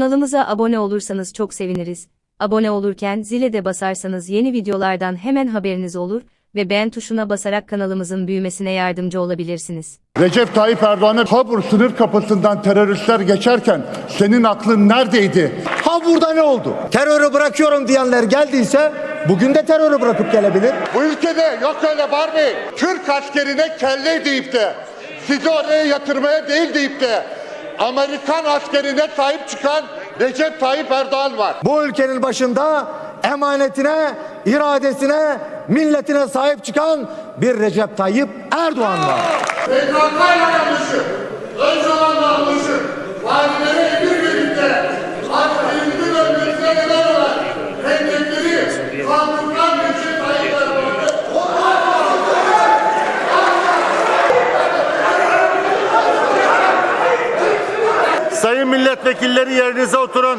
Kanalımıza abone olursanız çok seviniriz. Abone olurken zile de basarsanız yeni videolardan hemen haberiniz olur ve beğen tuşuna basarak kanalımızın büyümesine yardımcı olabilirsiniz. Recep Tayyip Erdoğan'ın Habur sınır kapısından teröristler geçerken senin aklın neredeydi? Ha burada ne oldu? Terörü bırakıyorum diyenler geldiyse bugün de terörü bırakıp gelebilir. Bu ülkede yok öyle Barbie. Türk askerine kelle deyip de sizi oraya yatırmaya değil deyip de Amerikan askerine sahip çıkan Recep Tayyip Erdoğan var. Bu ülkenin başında emanetine, iradesine, milletine sahip çıkan bir Recep Tayyip Erdoğan var. PKK yanlışı, Öcalan'la anlışı, milletvekilleri yerinize oturun.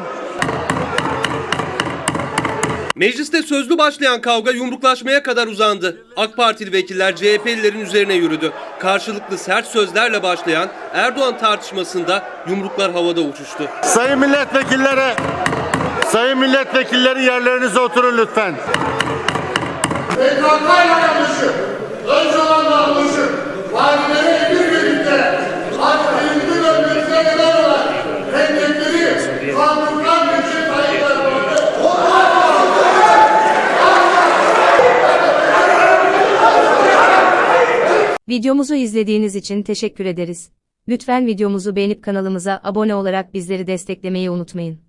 Mecliste sözlü başlayan kavga yumruklaşmaya kadar uzandı. AK Partili vekiller CHP'lilerin üzerine yürüdü. Karşılıklı sert sözlerle başlayan Erdoğan tartışmasında yumruklar havada uçuştu. Sayın milletvekilleri, sayın milletvekilleri yerlerinize oturun lütfen. PKK yanlışı, Videomuzu izlediğiniz için teşekkür ederiz. Lütfen videomuzu beğenip kanalımıza abone olarak bizleri desteklemeyi unutmayın.